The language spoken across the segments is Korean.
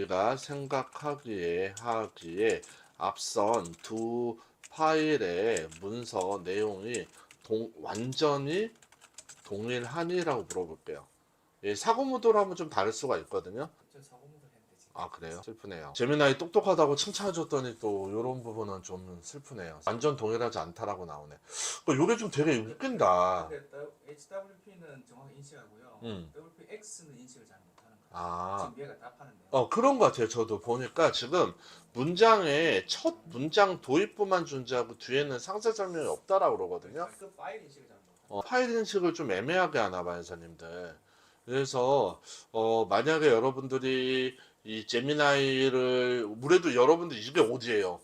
우리가 생각하기에 하기에 앞선 두 파일의 문서 내용이 동, 완전히 동일하니라고 물어볼게요. 예, 사고 무도로 하면 좀 다를 수가 있거든요. 아 그래요? 슬프네요. 재미나이 똑똑하다고 칭찬해줬더니 또 이런 부분은 좀 슬프네요. 완전 동일하지 않다라고 나오네. 그 요게 좀 되게 웃긴다. 근데 HWP는 정확히 인식하고요. 음. WPX는 인식을 잘 거예요. 아, 지금 얘가 답하는데. 어 그런 것 같아요. 저도 보니까 지금 문장에 첫 문장 도입부만 존재하고 뒤에는 상세 설명이 없다라고 그러거든요. 그 파일 인식을 잘 못하는 어, 파일 인식을 좀 애매하게 하나 봐요, 선생님들. 그래서 어, 만약에 여러분들이 이 제미나이를 우래도 여러분들 이게 어디예요?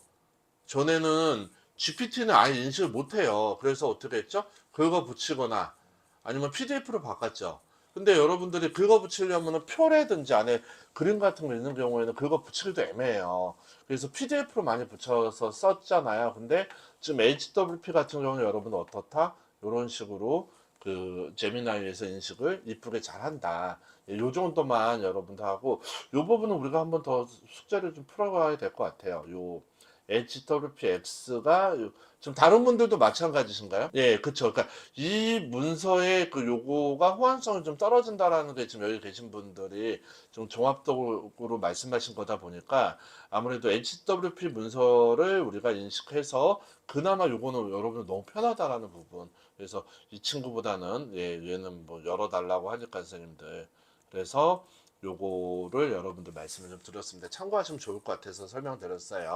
전에는 GPT는 아예 인식을 못해요. 그래서 어떻게 했죠? 긁어 붙이거나 아니면 PDF로 바꿨죠. 근데 여러분들이 긁어 붙이려면 표라든지 안에 그림 같은 거 있는 경우에는 긁어 붙이기도 애매해요. 그래서 PDF로 많이 붙여서 썼잖아요. 근데 지금 HWP 같은 경우는 여러분은 어떻다? 이런 식으로 그 제미나이에서 인식을 이쁘게 잘한다. 예, 요 정도만 여러분도 하고 요 부분은 우리가 한번 더 숙제를 좀 풀어가야 될 것 같아요. 요 HWPX가 지금 다른 분들도 마찬가지신가요? 예, 그쵸. 그러니까 이 문서의 그 요거가 호환성이 좀 떨어진다라는 게 지금 여기 계신 분들이 좀 종합적으로 말씀하신 거다 보니까 아무래도 HWP 문서를 우리가 인식해서 그나마 요거는 여러분 너무 편하다라는 부분. 그래서 이 친구보다는 예, 얘는 뭐 열어달라고 하니까 선생님들. 그래서 요거를 여러분들 말씀을 좀 드렸습니다. 참고하시면 좋을 것 같아서 설명드렸어요.